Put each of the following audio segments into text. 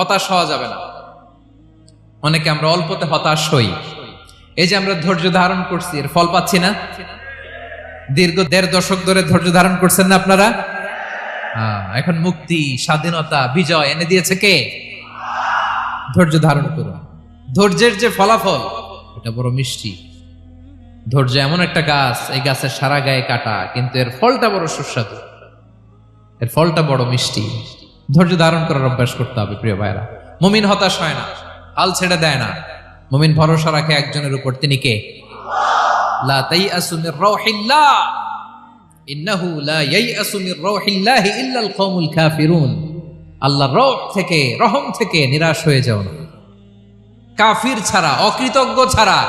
হতাশ হওয়া যাবে না। অনেকে আমরা অল্পতে হতাশ হই। এই যে আমরা ধৈর্য ধারণ করছি এর ফল পাচ্ছি না? দীর্ঘ দেড় দশক ধরে ধৈর্য ধারণ করছেন না আপনারা? হ্যাঁ, এখন মুক্তি স্বাধীনতা বিজয় এনে দিয়েছে কে? ধৈর্য ধারণ করুন। ধৈর্যের যে ফলাফল এটা বড় মিষ্টি। ধৈর্য এমন একটা গাছ এই গাছের সারা গায়ে কাটা কিন্তু এর ফলটা বড় সুস্বাদু। এর ফলটা বড় মিষ্টি। ধৈর্য ধারণ করার অভ্যাস করতে হবে, প্রিয় ভাইরা মুমিন হতাশ হয় না, হাল ছেড়ে দেয় না। মুমিন ভরসা রাখে একজনের উপর, তিনি কে? লা লা ইল্লাল আল্লাহর থেকে, রহম থেকে নিরাশ হয়ে যাও কাফির ছাড়া, অকৃতজ্ঞ ছাড়া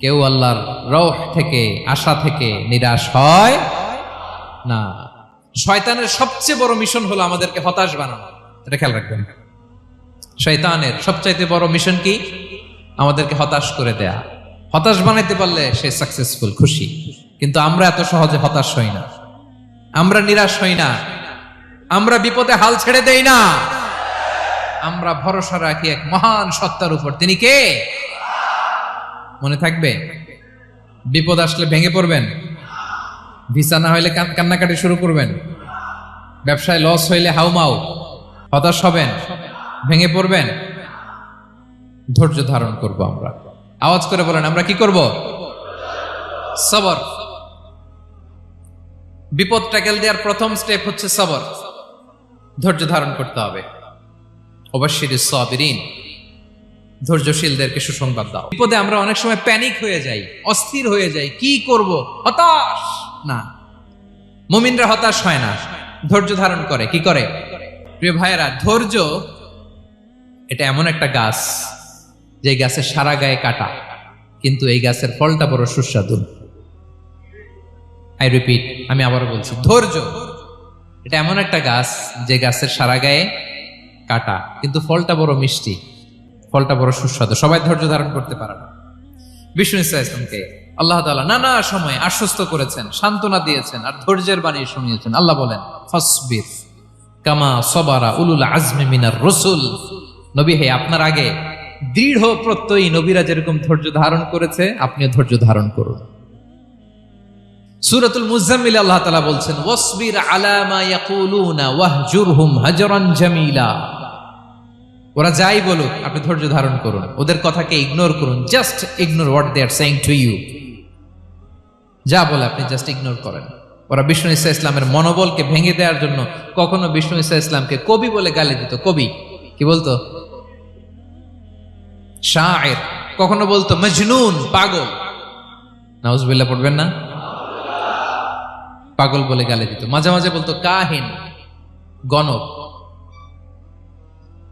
কেউ আল্লাহর রহ থেকে, আশা থেকে নিরাশ হয় না। শয়তানের সবচেয়ে বড় মিশন হলো আমাদেরকে হতাশ বানানো। এটা খেয়াল রাখবেন। শয়তানের সবচাইতে বড় মিশন কি? আমাদেরকে হতাশ করে দেয়া। হতাশ বানাইতে পারলে সে সাকসেসফুল খুশি। কিন্তু আমরা এত সহজে হতাশ হই না। আমরা নিরাশ হই না। আমরা বিপদে হাল ছেড়ে দেই না। আমরা ভরসা রাখি এক মহান সত্তার উপর। তিনি কে? মনে থাকবে? বিপদ আসলে ভেঙে পড়বেন। ভিসা না হইলে কান্নাকাটি শুরু করবেন। ব্যবসায় লস হইলে হাউমাউ। হতাশ হবেন। ভেঙে পড়বেন। ধৈর্য ধারণ করব আমরা। আওয়াজ করে বলেন, আমরা কি করব? সবর। বিপদ ট্যাকেল দেওয়ার প্রথম স্টেপ হচ্ছে সবর। ধৈর্য ধারণ করতে হবে। অবশ্যই সাবিরিন। ধৈর্যশীলদেরকে সুসংবাদ দাও। বিপদে আমরা অনেক সময় প্যানিক হয়ে যাই, অস্থির হয়ে যাই। কি করব? হতাশ! না। মুমিনরা হতাশ হয় না। ধৈর্য ধারণ করে। কি করে? প্রিয় ভাইয়েরা, ধৈর্য, এটা এমন একটা গাছ, যে গাছের সারা গায়ে কাটা, কিন্তু এই গাছের ফলটা বড় সুস্বাদু। আই রিপিট আমি আবারও বলছি, ধৈর্য, এটা এমন একটা গাছ, যে গাছের সারা গায়ে কাটা, কিন্তু ফলটা বড় মিষ্টি, ফলটা বড় সুস্বাদু। সবাই ধৈর্য ধারণ করতে পারে না। বিষ্ণু ইসা ইসলামকে আল্লাহ তাআলা নানা সময় আশ্বস্ত করেছেন, সান্ত্বনা দিয়েছেন আর ধৈর্যের বাণী শুনিয়েছেন। আল্লাহ বলেন, ফসবির কামা সবারা উলুল আজমি মিনার রসুল। নবী, হে, আপনার আগে দৃঢ় প্রত্যয়ী নবীরা যেরকম ধৈর্য ধারণ করেছে, আপনিও ধৈর্য ধারণ করুন। সূরাতুল মুজাম্মিল আল্লাহ তাআলা বলছেন, ওয়াসবির আলা মা ইয়াকুলুনা ওয়াহজুরহুম হাজরান জামিলা। ওরা যাই বলুক, আপনি ধৈর্য ধারণ করুন। ওদের কথাকে ইগনোর করুন just ignore what they are saying to you যা বলে আপনি জাস্ট ইগনোর করেন। ওরা বিষ্ণু ইসা ইসলামের মনোবলকে ভেঙে দেওয়ার জন্য কখনো বিষ্ণু ইসা ইসলামকে কবি বলে গালি দিত। কবি? কি বলতো? শায়ের। কখনো বলতো, মজনুন, পাগল। নাউজবিল্লাহ পড়বেন না? পাগল বলে গালি দিত। মাঝে মাঝে বলতো, কাহিন গণক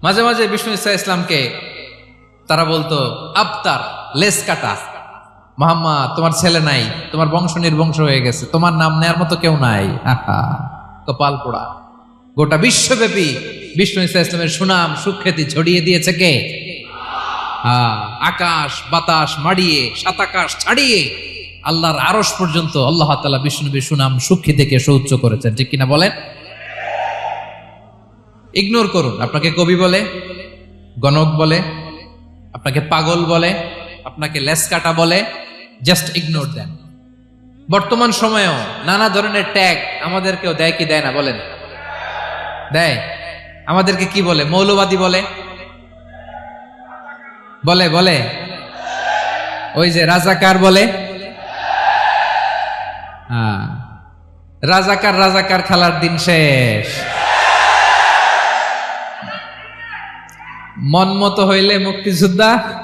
মাঝে মাঝে বিষ্ণু ইসা ইসলামকে তারা বলতো, আবতার লেস কাটা মোহাম্মদ তোমার ছেলে নাই, তোমার বংশ নির্বংশ হয়ে গেছে, তোমার নাম নেয়ার মতো কেউ নাই। কপাল পোড়া। গোটা বিশ্বব্যাপী বিষ্ণু ইসা ইসলামের সুনাম, সুখ্যাতি ছড়িয়ে দিয়েছে কে? আকাশ, বাতাস মাড়িয়ে, সাতাকাশ ছাড়িয়ে আল্লাহর আরস পর্যন্ত আল্লাহ তালা বিষ্ণুবীর সুনাম, সুখ্যাতিকে সৌচ্চ করেছেন। ঠিক কিনা বলেন? ইগনোর করুন। আপনাকে কবি বলে, গণক বলে, আপনাকে পাগল বলে আপনাকে লেস কাটা বলে জাস্ট ইগনোর দেন বর্তমান সময়েও নানা ধরনের ট্যাগ আমাদেরকেও দেয় কি দেয় না বলেন? দেয়। আমাদেরকে কি বলে? মৌলবাদী বলে? বলে বলে? ওই যে রাজাকার বলে? হ্যাঁ। রাজাকার রাজাকার খেলার দিন শেষ। মন মতো হইলে মুক্তিযোদ্ধা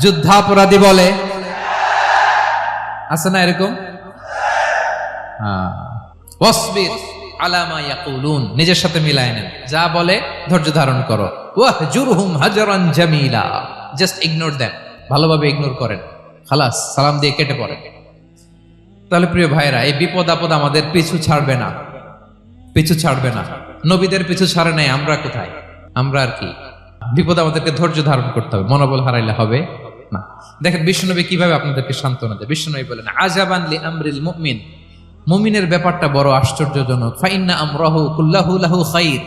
যুদ্ধাপরাধী বলে। আছে না এরকম? হ্যাঁ। নিজের সাথে মিলায় নেন। যা বলে ধৈর্য ধারণ করো। ওয়াহজুরহুম হাজরান জামিলা। জাস্ট ইগনোর দেন ভালোভাবে ইগনোর করেন। খালাস, সালাম দিয়ে কেটে পড়েন। তাহলে প্রিয় ভাইরা এই বিপদ আপদ আমাদের পিছু ছাড়বে না। পিছু ছাড়বে না। নবীদের পিছু ছাড়ে নাই, আমরা কোথায়? আমরা আর কি? বিপদ আমাদেরকে ধৈর্য ধারণ করতে হবে, মনোবল হারাইলে হবে না। দেখেন বিষ্ণুনবী কীভাবে আপনাদেরকে সান্ত্বনা দেয়? বিষ্ণুনবী বলেন আজাবান লি আমরিল মুমিন। মুমিনের ব্যাপারটা বড় আশ্চর্যজনক। ফাইন্না আমরাহু কুল্লাহু লাহু খাইর।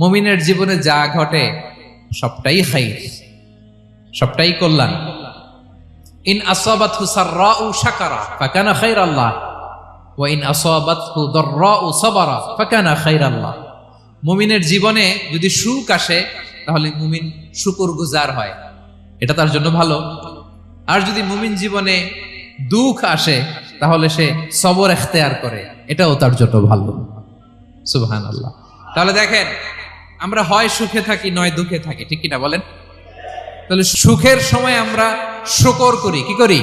মুমিনের জীবনে যা ঘটে, সবটাই খাইর, সবটাই কল্যাণ। ইন আসাবাতহু সাররাউ শাকারা, ফাকানা খাইরাল্লাহ। ওয়া ইন আসাবাতহু দাররাউ সাবারা, ফাকানা খাইরাল্লাহ। মুমিনের জীবনে যদি সুখ আসে তাহলে মুমিন শুকর গুজার হয়। এটা তার জন্য ভালো। আর যদি মুমিন জীবনে দুঃখ আসে, তাহলে সে সবর এখতেয়ার করে। এটাও তার জন্য ভালো। সুবহান আল্লাহ তাহলে দেখেন, আমরা হয় সুখে থাকি, নয় দুঃখে থাকি। ঠিক কিনা বলেন? তাহলে সুখের সময় আমরা শকর করি। কি করি?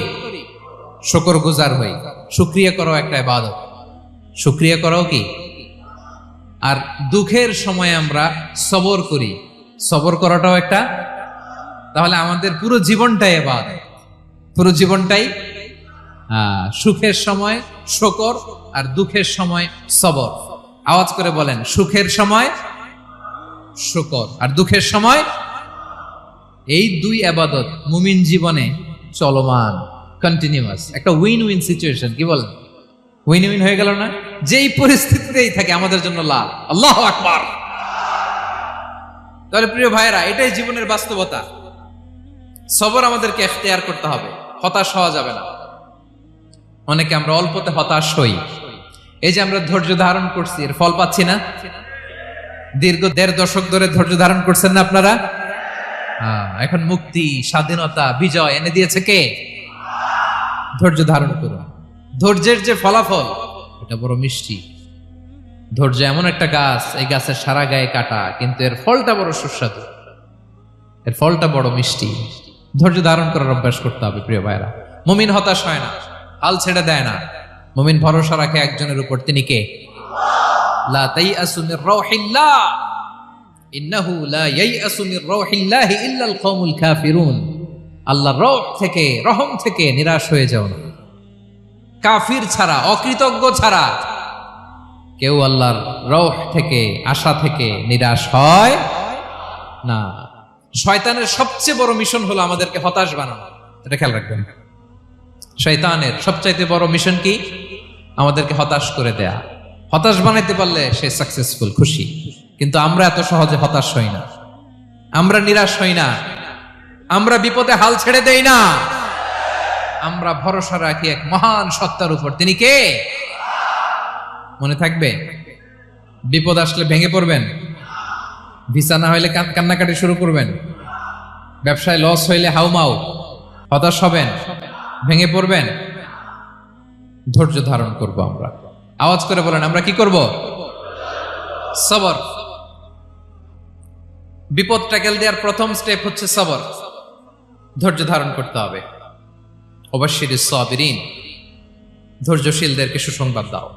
শকর গুজার হই। সুক্রিয়া করাও একটা ইবাদত। সুক্রিয়া করাও কি? আর দুঃখের সময় আমরা সবর করি। সবর করাটাও একটা। তাহলে আমাদের পুরো জীবনটাই এবাদত। পুরো জীবনটাই সুখের সময় শকর আর দুঃখের সময় সবর। আওয়াজ করে বলেন, সুখের সময় শকর আর দুঃখের সময় এই দুই আবাদত মুমিন জীবনে চলমান কন্টিনিউয়াস একটা উইন উইন সিচুয়েশন কি বলেন? উইন উইন হয়ে গেল না? যেই পরিস্থিতিতেই থাকে, আমাদের জন্য লাভ। আল্লাহ আকবার। তাহলে প্রিয় ভাইরা এটাই জীবনের বাস্তবতা। সবর আমাদেরকে এখতিয়ার করতে হবে হতাশ হওয়া যাবে না। অনেকে আমরা অল্পতে হতাশ হই। এই যে আমরা ধৈর্য ধারণ করছি এর ফল পাচ্ছি না। দীর্ঘ দেড় দশক ধরে ধৈর্য ধারণ করছেন না আপনারা? হ্যাঁ, এখন মুক্তি স্বাধীনতা বিজয় এনে দিয়েছে কে? ধৈর্য ধারণ করুন। ধৈর্যের যে ফলাফল এটা বড় মিষ্টি। ধৈর্য এমন একটা গাছ, এই গাছের সারা গায়ে কাটা, কিন্তু এর ফলটা বড় সুস্বাদু। এর ফলটা বড় মিষ্টি। ধৈর্য ধারণ করার অভ্যাস করতে হবে, প্রিয় ভাইরা মুমিন হতাশ হয় না, হাল ছেড়ে দেয় না। মুমিন ভরসা রাখে একজনের উপর, তিনি কে? আল্লাহর রহ থেকে, রহম থেকে নিরাশ হয়ে যাও না। কাফির ছাড়া, অকৃতজ্ঞ ছাড়া কেউ আল্লাহর রহ থেকে, আশা থেকে নিরাশ হয় না। শয়তানের সবচেয়ে বড় মিশন হলো আমাদেরকে হতাশ বানানো। এটা খেয়াল রাখবেন। শয়তানের সবচাইতে বড় মিশন কি? আমাদেরকে হতাশ করে দেয়া। হতাশ বানাইতে পারলে সে সাকসেসফুল খুশি। কিন্তু আমরা এত সহজে হতাশ হই না। আমরা নিরাশ হই না। আমরা বিপদে হাল ছেড়ে দেই না। আমরা ভরসা রাখি এক মহান সত্তার উপর। তিনি কে? মনে থাকবে? বিপদ আসলে ভেঙে পড়বেন? ভিসা না হইলে কান্নাকাটি শুরু করবেন? ব্যবসায় লস হইলে হাউমাউ। হতাশ হবেন? ভেঙে পড়বেন? ধৈর্য ধারণ করব আমরা। আওয়াজ করে বলেন, আমরা কি করব? সবর। বিপদ ট্যাকেল দেওয়ার প্রথম স্টেপ হচ্ছে সবর। ধৈর্য ধারণ করতে হবে। অবশ্যই সবিরিন। ধৈর্যশীলদেরকে সুসংবাদ দাও।